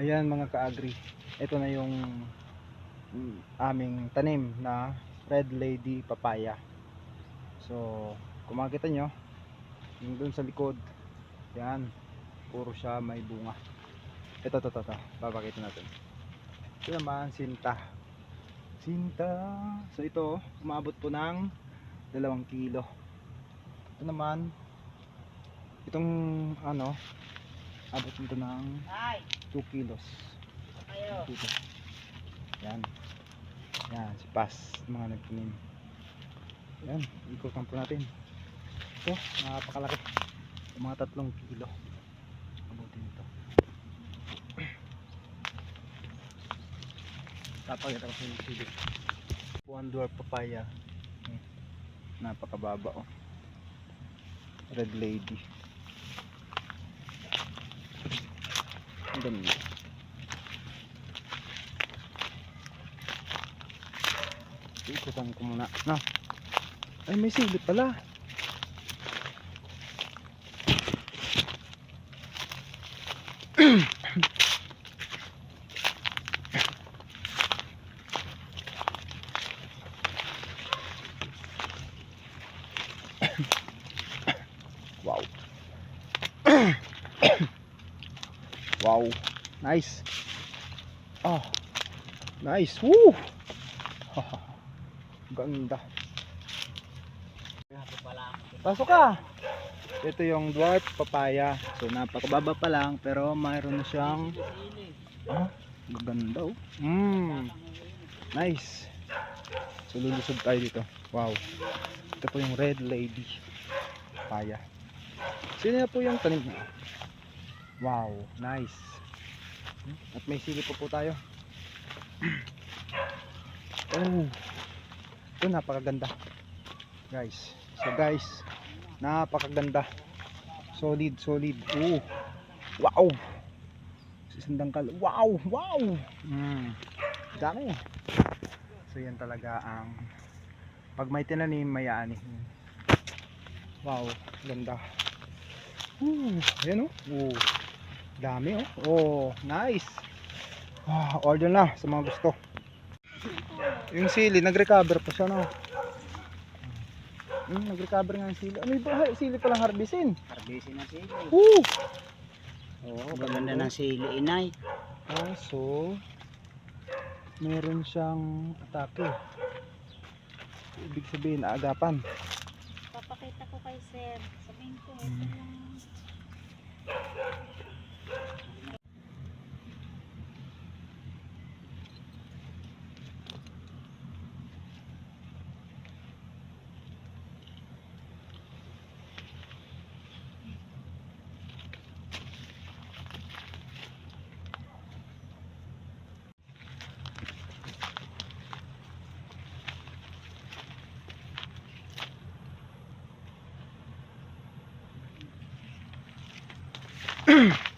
Ayan mga ka-agri. Ito na yung mm, aming tanim na Red Lady Papaya. So, kung makikita nyo, yung dun sa likod, yan, puro siya may bunga. Ito, ito, ito, ito. Papakita natin. Ito naman, sinta. Sinta. So, ito, umabot po ng dalawang kilo. Ito naman, itong, ano, abot nito ng Ay, 2 kilos. kayo. Dito. Yan. Yan, si Pas, mga nagtanim. Yan, ikutan po natin. Ito, napakalaki. Mga tatlong kilo. Abutin ito. Tapagit ako sa yung sili. One dwarf papaya. Hmm. Napakababa oh. Red lady. Ganda. Ikutan ko muna. Na. Ay, may sili pala. wow. Wow. Nice. Oh. Nice. Woo! Ganda. Pasok ka. Ito yung dwarf papaya. So napakababa pa lang pero mayroon na siyang ah, ganda oh. Mm. Nice. So lulusog tayo dito. Wow. Ito po yung red lady papaya. Sino na po yung tanim niya? Wow, nice. At may sili pa po tayo. Oh. Ito napakaganda. Guys. So guys, napakaganda. Solid, solid. Oh. Wow. Sisandang kal. Wow, wow. Mm. Dami. So yan talaga ang pag may tinanim, may aani. Wow, ganda. Ooh, ayan oh. Oh. Dami oh. Oh, nice. Ah, order na sa mga gusto. Yung sili, nag-recover pa siya, no? Hmm, nag-recover nga yung sili. Ano yung ba? Sili palang harbisin. Harbisin na sili. Woo! Oo, Maganda ng sili, inay. Ah, so, meron siyang atake. Ibig sabihin, aagapan. Papakita ko kay sir. Sabihin ko, ito Hmm. Mm-hmm.